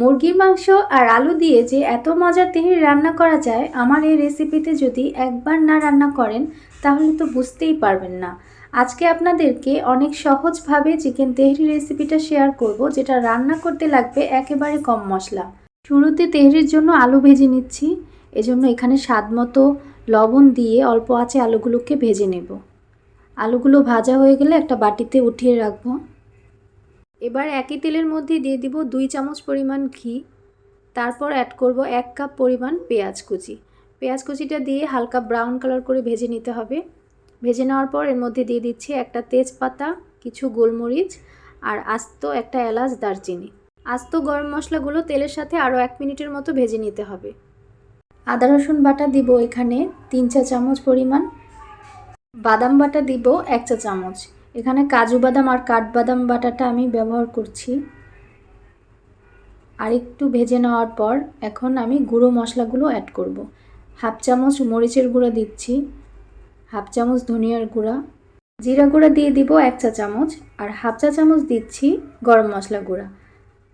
মুরগির মাংস আর আলু দিয়ে যে এত মজার তেহেরি রান্না করা যায়, আমার এই রেসিপিতে যদি একবার না রান্না করেন, তাহলে তো বুঝতেই পারবেন না। আজকে আপনাদেরকে অনেক সহজভাবে চিকেন তেহরি রেসিপিটা শেয়ার করব, যেটা রান্না করতে লাগবে একেবারে কম মশলা। শুরুতে তেহরির জন্য আলু ভেজে নিচ্ছি। এজন্য এখানে স্বাদ মতো লবণ দিয়ে অল্প আঁচে আলুগুলোকে ভেজে নেব। আলুগুলো ভাজা হয়ে গেলে একটা বাটিতে উঠিয়ে রাখব। এবার একই তেলের মধ্যে দিয়ে দিব দুই চামচ পরিমাণ ঘি। তারপর অ্যাড করব এক কাপ পরিমাণ পেঁয়াজ কুচি। পেঁয়াজ কুচিটা দিয়ে হালকা ব্রাউন কালার করে ভেজে নিতে হবে। ভেজে নেওয়ার পর এর মধ্যে দিয়ে দিচ্ছি একটা তেজপাতা, কিছু গোলমরিচ আর আস্ত একটা এলাচ দারচিনি। আস্ত গরম মশলাগুলো তেলের সাথে আরও এক মিনিটের মতো ভেজে নিতে হবে। আদা, রসুন বাটা দিব এখানে তিন চা চামচ পরিমাণ। বাদাম বাটা দিব এক চা চামচ। এখানে কাজু বাদাম আর কাঠবাদাম বাটাটা আমি ব্যবহার করছি। আর একটু ভেজে নেওয়ার পর এখন আমি গুঁড়ো মশলাগুলো অ্যাড করব। হাফ চামচ মরিচের গুঁড়া দিচ্ছি, হাফ চামচ ধনিয়ার গুঁড়া, জিরা গুঁড়া দিয়ে দিব এক চা চামচ, আর হাফ চা চামচ দিচ্ছি গরম মশলা গুঁড়া।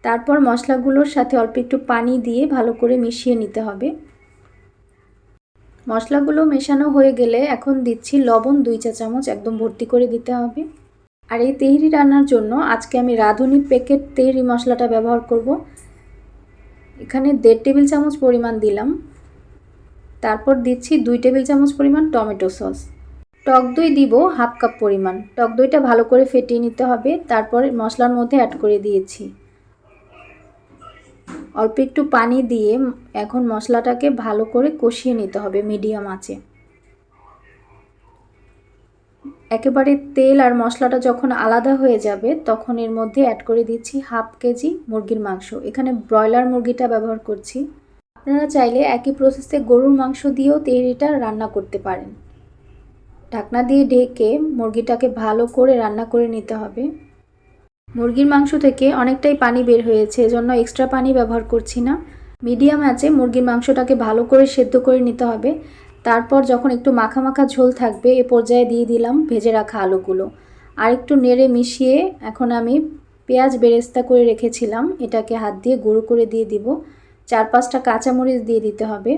তারপর মশলাগুলোর সাথে অল্প একটু পানি দিয়ে ভালো করে মিশিয়ে নিতে হবে। মশলাগুলো মেশানো হয়ে গেলে এখন দিচ্ছি লবণ দুই চা চামচ একদম ভর্তি করে দিতে হবে। আর এই তেহরি রান্নার জন্য আজকে আমি রাঁধুনি প্যাকেট তেহরি মশলাটা ব্যবহার করব। এখানে দেড় টেবিল চামচ পরিমাণ দিলাম। তারপর দিচ্ছি দুই টেবিল চামচ পরিমাণ টমেটো সস। টক দই দিব হাফ কাপ পরিমাণ। টক দইটা ভালো করে ফেটিয়ে নিতে হবে। তারপর মশলার মধ্যে অ্যাড করে দিয়েছি। অল্প একটু পানি দিয়ে এখন মশলাটাকে ভালো করে কষিয়ে নিতে হবে মিডিয়াম আঁচে। একেবারে তেল আর মশলাটা যখন আলাদা হয়ে যাবে, তখন এর মধ্যে অ্যাড করে দিচ্ছি হাফ কেজি মুরগির মাংস। এখানে ব্রয়লার মুরগিটা ব্যবহার করছি। আপনারা চাইলে একই প্রসেসে গরুর মাংস দিয়েও তেহরিটা রান্না করতে পারেন। ঢাকনা দিয়ে ঢেকে মুরগিটাকে ভালো করে রান্না করে নিতে হবে। মুরগির মাংস থেকে অনেকটাই পানি বের হয়েছে, এজন্য এক্সট্রা পানি ব্যবহার করছি না। মিডিয়াম আছে, মুরগির মাংসটাকে ভালো করে সেদ্ধ করে নিতে হবে। তারপর যখন একটু মাখা মাখা ঝোল থাকবে, এ পর্যায়ে দিয়ে দিলাম ভেজে রাখা আলুগুলো। আর একটু নেড়ে মিশিয়ে এখন আমি পেঁয়াজ বেরেস্তা করে রেখেছিলাম, এটাকে হাত দিয়ে গুঁড়ো করে দিয়ে দিব। চার পাঁচটা কাঁচামরিচ দিয়ে দিতে হবে।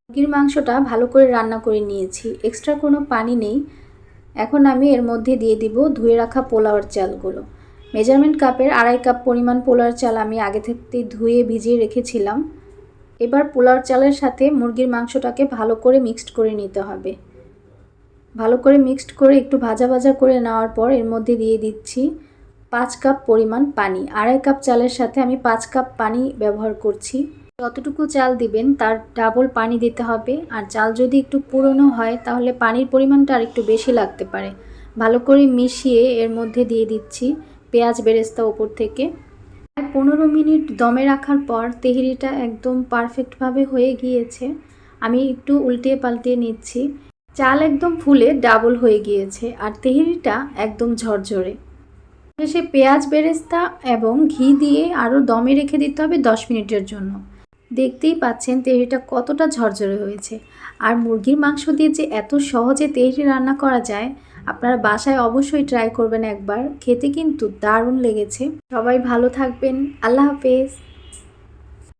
মুরগির মাংসটা ভালো করে রান্না করে নিয়েছি এক্সট্রা কোনো পানি নেই। এখন আমি এর মধ্যে দিয়ে দিব ধুয়ে রাখা পোলাওয়ার চালগুলো। মেজারমেন্ট কাপের আড়াই কাপ পরিমাণ পোলাওয়ার চাল আমি আগে থেকেই ধুয়ে ভিজিয়ে রেখেছিলাম। এবার পোলাওর চালের সাথে মুরগির মাংসটাকে ভালো করে মিক্সড করে নিতে হবে। ভালো করে মিক্সড করে একটু ভাজা ভাজা করে নেওয়ার পর এর মধ্যে দিয়ে দিচ্ছি পাঁচ কাপ পরিমাণ পানি। আড়াই কাপ চালের সাথে আমি পাঁচ কাপ পানি ব্যবহার করছি। যতটুকু চাল দিবেন তার ডাবল পানি দিতে হবে। আর চাল যদি একটু পুরনো হয় তাহলে পানির পরিমাণটা আর একটু বেশি লাগতে পারে। ভালো করে মিশিয়ে এর মধ্যে দিয়ে দিচ্ছি পেঁয়াজ বেরেস্তা ওপর থেকে। প্রায় পনেরো মিনিট দমে রাখার পর তেহরিটা একদম পারফেক্টভাবে হয়ে গিয়েছে। আমি একটু উল্টিয়ে পাল্টিয়ে নিচ্ছি। চাল একদম ফুলে ডাবল হয়ে গিয়েছে আর তেহরিটা একদম ঝরঝরে। শেষে পেঁয়াজ বেরেস্তা এবং ঘি দিয়ে আরও দমে রেখে দিতে হবে দশ মিনিটের জন্য। দেখতেই পাচ্ছেন তেহরিটা কতটা ঝরঝরে হয়েছে। আর মুরগির মাংস দিয়ে যে এত সহজে তেহরি রান্না করা যায় আপনারা বাসায় অবশ্যই ট্রাই করবেন একবার। খেতে কিন্তু দারুণ লেগেছে। সবাই ভালো থাকবেন। আল্লাহ হাফেজ।